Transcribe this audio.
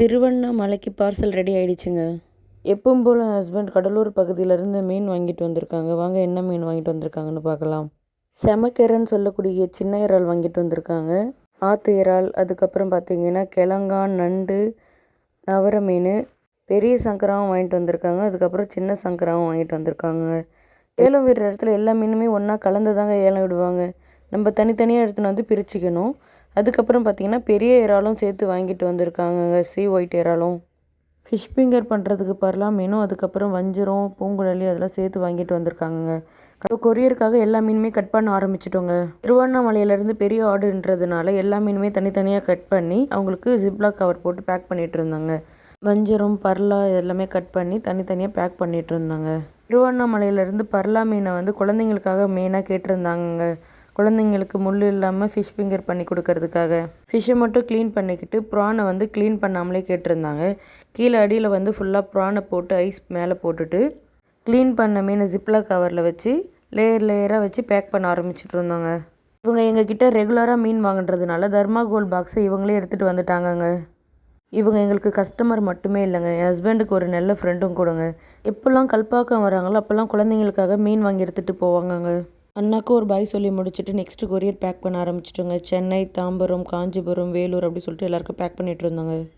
திருவண்ணாமலைக்கு parcel ready ஆயிடுச்சுங்க. எப்பவும் போல் ஹஸ்பண்ட் கடலூர் பகுதியிலேருந்து மீன் வாங்கிட்டு வந்திருக்காங்க. வாங்க என்ன மீன் வாங்கிட்டு வந்திருக்காங்கன்னு பார்க்கலாம். செமக்கெரன்னு சொல்லக்கூடிய சின்ன இறால் வாங்கிட்டு வந்திருக்காங்க. ஆத்து இறால் அதுக்கப்புறம் பார்த்தீங்கன்னா கிழங்கான் நண்டு நவர மீன் பெரிய சங்கராவும் வாங்கிட்டு வந்திருக்காங்க. அதுக்கப்புறம் சின்ன சங்கராவும் வாங்கிட்டு வந்திருக்காங்க. ஏலம் விடுற இடத்துல எல்லா மீனுமே ஒன்றா கலந்து தாங்க ஏலம் விடுவாங்க நம்ம தனித்தனியாக எடுத்துன்னு வந்து பிரிச்சுக்கணும். அதுக்கப்புறம் பார்த்தீங்கன்னா பெரிய இறாலும் சேர்த்து வாங்கிட்டு வந்திருக்காங்கங்க. சி ஒயிட் இறாலும். ஃபிஷ் ஃபிங்கர் பண்ணுறதுக்கு பரலாம் மீனும் அதுக்கப்புறம் வஞ்சிரம் பூங்குழலி அதெல்லாம் சேர்த்து வாங்கிட்டு வந்திருக்காங்கங்க. கொரியருக்காக எல்லா மீனுமே கட் பண்ண ஆரம்பிச்சிட்டோங்க. திருவண்ணாமலையிலேருந்து பெரிய ஆர்டர்ன்றதுனால எல்லா மீனுமே தனித்தனியாக கட் பண்ணி அவங்களுக்கு ஜிப்லாக் கவர் போட்டு பேக் பண்ணிகிட்டு இருந்தாங்க. வஞ்சரம் பர்லா எல்லாமே கட் பண்ணி தனித்தனியாக பேக் பண்ணிகிட்டு இருந்தாங்க. திருவண்ணாமலையிலேருந்து பர்லா மீனை வந்து குழந்தைங்களுக்காக மெயினாக கேட்டிருந்தாங்க குழந்தைங்களுக்கு முள் இல்லாமல் ஃபிஷ் ஃபிங்கர் பண்ணி கொடுக்கறதுக்காக. ஃபிஷ்ஷை மட்டும் க்ளீன் பண்ணிக்கிட்டு ப்ரானை வந்து க்ளீன் பண்ணாமலே கேட்டிருந்தாங்க. கீழே அடியில் வந்து ஃபுல்லாக ப்ரானை போட்டு ஐஸ் மேலே போட்டுட்டு க்ளீன் பண்ண மீனை ஜிப்லாக் கவரில் வச்சு லேயர் லேயராக வச்சு பேக் பண்ண ஆரம்பிச்சிட்டு இருந்தாங்க. இவங்க எங்ககிட்ட ரெகுலராக மீன் வாங்குறதுனால தர்மாகோல் பாக்ஸை இவங்களே எடுத்துகிட்டு வந்துட்டாங்கங்க. இவங்க எங்களுக்கு கஸ்டமர் மட்டுமே இல்லைங்க. என் ஹஸ்பண்டுக்கு ஒரு நல்ல ஃப்ரெண்டும் கொடுங்க. எப்போல்லாம் கல்பாக்கம் வராங்களோ அப்போல்லாம் குழந்தைங்களுக்காக மீன் வாங்கி எடுத்துகிட்டு போவாங்கங்க. அண்ணாக்கும் ஒரு பாய் சொல்லி முடிச்சுட்டு நெக்ஸ்ட்டு கொரியர் பேக் பண்ண ஆரம்பிச்சிட்டோங்க. சென்னை தாம்பரம் காஞ்சிபுரம் வேலூர் அப்படி சொல்லிட்டு எல்லாருக்கும் பேக் பண்ணிட்டு இருந்தாங்க.